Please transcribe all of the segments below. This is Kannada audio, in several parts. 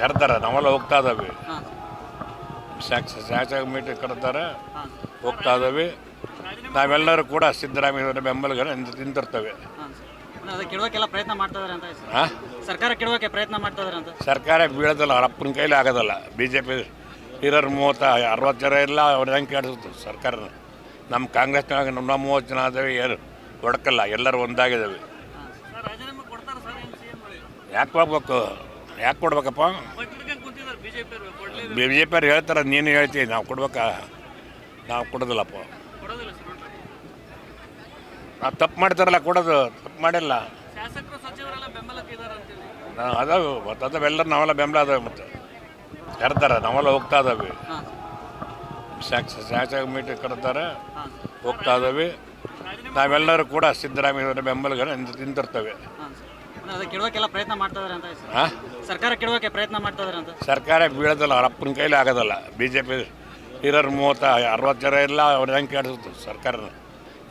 ಕರ್ತಾರೆ ನಾವೆಲ್ಲ ಹೋಗ್ತಾ ಇದ್ದಾವೆ ಶಾಸಕ ಮೀಟಿಂಗ್ ಕರ್ತಾರೆ ಹೋಗ್ತಾ ಇದ್ದಾವೆ ನಾವೆಲ್ಲರೂ ಕೂಡ ಸಿದ್ದರಾಮಯ್ಯವರ ಬೆಂಬಲಿಗರ ನಿಂತಿರ್ತೇವೆ ಪ್ರಯತ್ನ ಸರ್ಕಾರ ಕೆಡೋಕೆ ಪ್ರಯತ್ನ ಮಾಡ್ತಾ ಇದಾರೆ ಅಂತ. ಸರ್ಕಾರ ಬೀಳೋದಿಲ್ಲ ಅವ್ರ ಅಪ್ಪನ ಕೈಲಿ ಆಗೋದಲ್ಲ. ಬಿ ಜೆ ಪಿ ಇರೋರು ಮೂವತ್ತ ಅರವತ್ತು ಜನ ಇಲ್ಲ ಅವ್ರ ಹೆಂಗೆ ಕೇಳಿಸುತ್ತೆ ಸರ್ಕಾರ. ನಮ್ಮ ಕಾಂಗ್ರೆಸ್ನಾಗ ನಮ್ಮ ಮೂವತ್ತು ಜನ ಆದವೆ ಏನು ಹೊಡ್ಕಲ್ಲ ಎಲ್ಲರೂ ಒಂದಾಗಿದ್ದಾವೆ ಯಾಕೆ ಹೋಗ್ಬೇಕು? ಯಾಕೆ ಕೊಡ್ಬೇಕಪ್ಪ? ಬಿ ಜೆ ಪಿ ಕೊಡಲೇ ಬಿ ಜೆ ಹೇಳ್ತಾರೆ, ನೀನು ಹೇಳ್ತೀವಿ ನಾವು ಕೊಡ್ಬೇಕಾ. ನಾವು ಕೊಡೋದಿಲ್ಲಪ್ಪ. ಕೊಡೋದಿಲ್ಲ ನಾವು ತಪ್ಪು ಮಾಡ್ತಾರಲ್ಲ, ಕೊಡೋದು, ತಪ್ಪು ಮಾಡಿಲ್ಲ. ಅದಾವೆ ಮತ್ತು ಅದಾವೆಲ್ಲರೂ ನಾವೆಲ್ಲ ಬೆಂಬಲ ಅದಾವೆ ಮತ್ತು. ಕರ್ತಾರೆ ನಾವೆಲ್ಲ ಹೋಗ್ತಾ ಇದಾವೆ. ಶಾಸಕ ಮೀಟಿಂಗ್ ಕರ್ತಾರೆ ಹೋಗ್ತಾ ಇದಾವೆ. ನಾವೆಲ್ಲರೂ ಕೂಡ ಸಿದ್ದರಾಮಯ್ಯ ಬೆಂಬಲಿಗರ ನಿಂತಿರ್ತೇವೆ ಪ್ರಯತ್ನ ಮಾಡ್ತಾ ಇದಾರೆ ಅಂತ ಹಾಂ? ಸರ್ಕಾರ ಕೆಡೋಕೆ ಪ್ರಯತ್ನ ಮಾಡ್ತಾ ಇದಾರೆ ಅಂತ. ಸರ್ಕಾರ ಬೀಳೋದಿಲ್ಲ ಅವ್ರ ಅಪ್ಪನ ಕೈಲಿ ಆಗೋದಲ್ಲ. ಬಿ ಜೆ ಪಿ ಇರೋರು ಮೂವತ್ತ ಅರವತ್ತು ಜನ ಇಲ್ಲ ಅವ್ರ ಹೆಂಗೆ ಕೇಳಿಸುತ್ತೆ ಸರ್ಕಾರ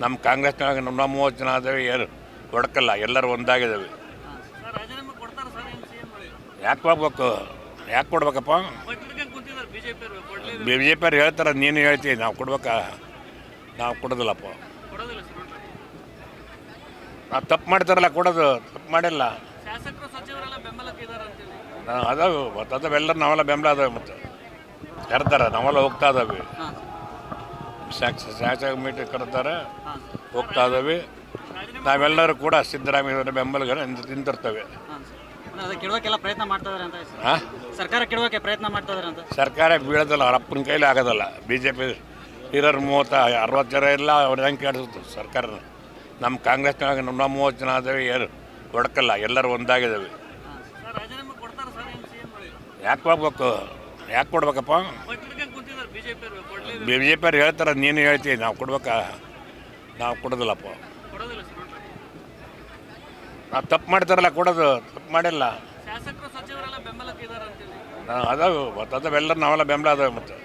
ನಮ್ಮ ಕಾಂಗ್ರೆಸ್ನಾಗ ನಮ್ಮ ಮೂವತ್ತು ಜನ ಆದವೆ ಏನು ಹೊಡ್ಕಲ್ಲ ಎಲ್ಲರೂ ಒಂದಾಗಿದ್ದಾವೆ ಯಾಕೆ ಹೋಗ್ಬೇಕು? ಯಾಕೆ ಕೊಡ್ಬೇಕಪ್ಪ? ಬಿ ಜೆ ಪಿ ಅವ್ರು ಬಿ ಜೆ ಪಿ ಹೇಳ್ತಾರೆ ನೀನು ಹೇಳ್ತೀವಿ ನಾವು ಕೊಡ್ಬೇಕಾ? ನಾವು ಕೊಡೋದಿಲ್ಲಪ್ಪ. ತಪ್ಪು ಮಾಡ್ತಾರಲ್ಲ ಕೊಡೋದು ತಪ್ಪು ಮಾಡಿಲ್ಲ. ಅದಾವೆ ಮತ್ತು ಅದಾವೆಲ್ಲರೂ ನಾವೆಲ್ಲ ಬೆಂಬಲ ಅದಾವೆ ಮತ್ತು. ಕರ್ತಾರೆ ನಾವೆಲ್ಲ ಹೋಗ್ತಾ ಶಾಸ ಶಾಸಕ ಮೀಟಿಂಗ್ ಕರ್ತಾರೆ ಹೋಗ್ತಾ ಇದಾವೆ. ನಾವೆಲ್ಲರೂ ಕೂಡ ಸಿದ್ದರಾಮಯ್ಯವರ ಬೆಂಬಲಿಗರ ನಿಂತಿರ್ತವೆ. ಸರ್ಕಾರ ಬೀಳೋದಲ್ಲ ಅವ್ರ ಅಪ್ಪನ ಕೈಲಿ ಆಗೋದಲ್ಲ. ಬಿ ಜೆ ಪಿ ಇರೋರು ಮೂವತ್ತ ಅರವತ್ತು ಜನ ಇಲ್ಲ ಅವ್ರ ಹೆಂಗೆ ಕೇಳಿಸುತ್ತೆ ಸರ್ಕಾರ ನಮ್ಮ ಕಾಂಗ್ರೆಸ್ನಾಗ ನಮ್ಮ ಮೂವತ್ತು ಜನ ಆದರೆ ಏನು ಹೊಡ್ಕಲ್ಲ ಎಲ್ಲರೂ ಒಂದಾಗಿದ್ದಾವೆ ಯಾಕೆ ಹೋಗ್ಬೇಕು? ಯಾಕೆ ಕೊಡ್ಬೇಕಪ್ಪ? ಬಿ ಜೆ ಪಿ ಕೊಡಲೇ ಬಿ ಜೆ ಹೇಳ್ತಾರೆ ನೀನು ಹೇಳ್ತೀವಿ ನಾವು ಕೊಡ್ಬೇಕ? ನಾವು ಕೊಡೋದಿಲ್ಲಪ್ಪ. ನಾವು ತಪ್ಪು ಮಾಡ್ತಾರಲ್ಲ ಕೊಡೋದು. ತಪ್ಪು ಮಾಡಿಲ್ಲ. ಅದಾವೆ ಮತ್ತು ಅದಾವೆಲ್ಲರೂ ನಾವೆಲ್ಲ ಬೆಂಬಲ ಅದಾವೆ ಮತ್ತು.